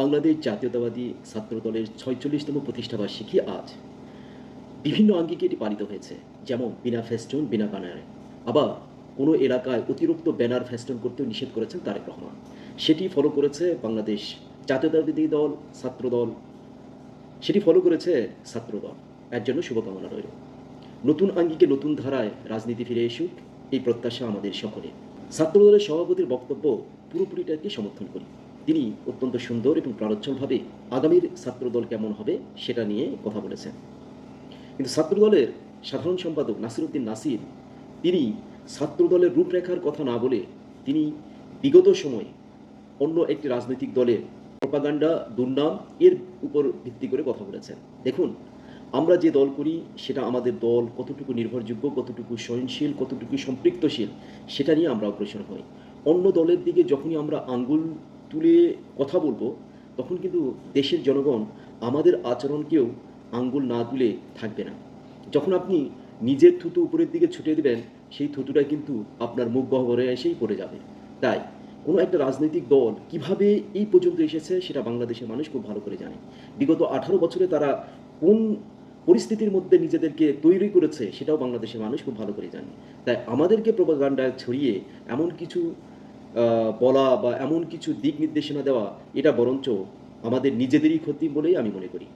বাংলাদেশ জাতীয়তাবাদী ছাত্র দলের ছয়চল্লিশতম প্রতিষ্ঠাবার্ষিকী আজ। বিভিন্ন আঙ্গিকে এটি পালিত হয়েছে, যেমন বিনা ফেস্টুন, বিনা ব্যানারে। আবার কোনো এলাকায় অতিরিক্ত ব্যানার ফেস্টুন করতেও নিষেধ করেছেন তারেক রহমান। সেটি ফলো করেছে বাংলাদেশ জাতীয়তাবাদী দল ছাত্র দল সেটি ফলো করেছে ছাত্র দল এর জন্য শুভকামনা রইল। নতুন আঙ্গিকে নতুন ধারায় রাজনীতি ফিরে এসুক, এই প্রত্যাশা আমাদের সকলে ছাত্রদলের সভাপতির বক্তব্য পুরোপুরিটাকে সমর্থন করি। তিনি অত্যন্ত সুন্দর এবং প্রাণোচ্ছলভাবে আগামীর ছাত্রদল কেমন হবে সেটা নিয়ে কথা বলেছেন। কিন্তু ছাত্রদলের সাধারণ সম্পাদক নাসিরউদ্দিন নাসির, তিনি ছাত্রদলের রূপরেখার কথা না বলে তিনি বিগত সময়ে অন্য একটি রাজনৈতিক দলের প্রপাগান্ডা, দুর্নাম এর উপর ভিত্তি করে কথা বলেছেন। দেখুন, আমরা যে দল করি সেটা আমাদের দল কতটুকু নির্ভরযোগ্য, কতটুকু সহনশীল কতটুকু সম্পৃক্তশীল, সেটা নিয়ে আমরা অগ্রসর হই। অন্য দলের দিকে যখনই আমরা আঙ্গুল তুলে কথা বলব, তখন কিন্তু দেশের জনগণ আমাদের আচরণকেও আঙ্গুল না তুলে থাকবে না। যখন আপনি নিজের থুতু উপরের দিকে ছুটে দিবেন, সেই থুতুটা কিন্তু আপনার মুখ গহ্বরে এসেই পড়ে যাবে। তাই কোনো একটা রাজনৈতিক দল কীভাবে এই পর্যন্ত এসেছে সেটা বাংলাদেশের মানুষ খুব ভালো করে জানে। বিগত আঠারো বছরে তারা কোন পরিস্থিতির মধ্যে নিজেদেরকে তৈরি করেছে সেটাও বাংলাদেশের মানুষ খুব ভালো করে জানে। তাই আমাদেরকে প্রপাগান্ডা ছড়িয়ে এমন কিছু বলা বা এমন কিছু দিক নির্দেশনা দেওয়া, এটা বরঞ্চ আমাদের নিজেদেরই ক্ষতি বলেই আমি মনে করি।